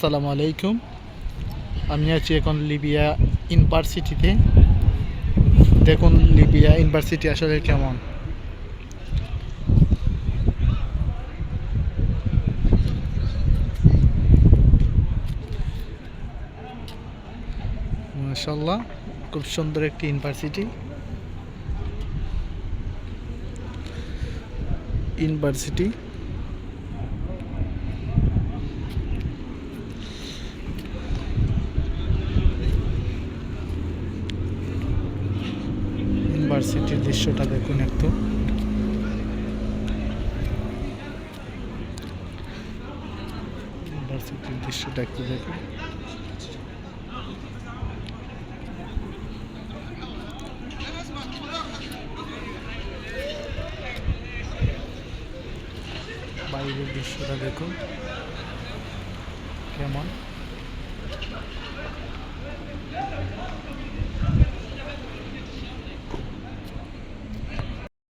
আসসালামু আলাইকুম। আমি আছি এখন লিবিয়া ইউনিভার্সিটিতে। দেখুন লিবিয়া ইউনিভার্সিটি আসলে কেমন। মাশাল্লাহ খুব সুন্দর একটি ইউনিভার্সিটি। ইউনিভার্সিটি। ইউনিভার্সিটির দৃশ্যটা দেখুন একটু। ইউনিভার্সিটির দৃশ্যটা একটু দেখুন। বাইরের দৃশ্যটা দেখুন। কেমন?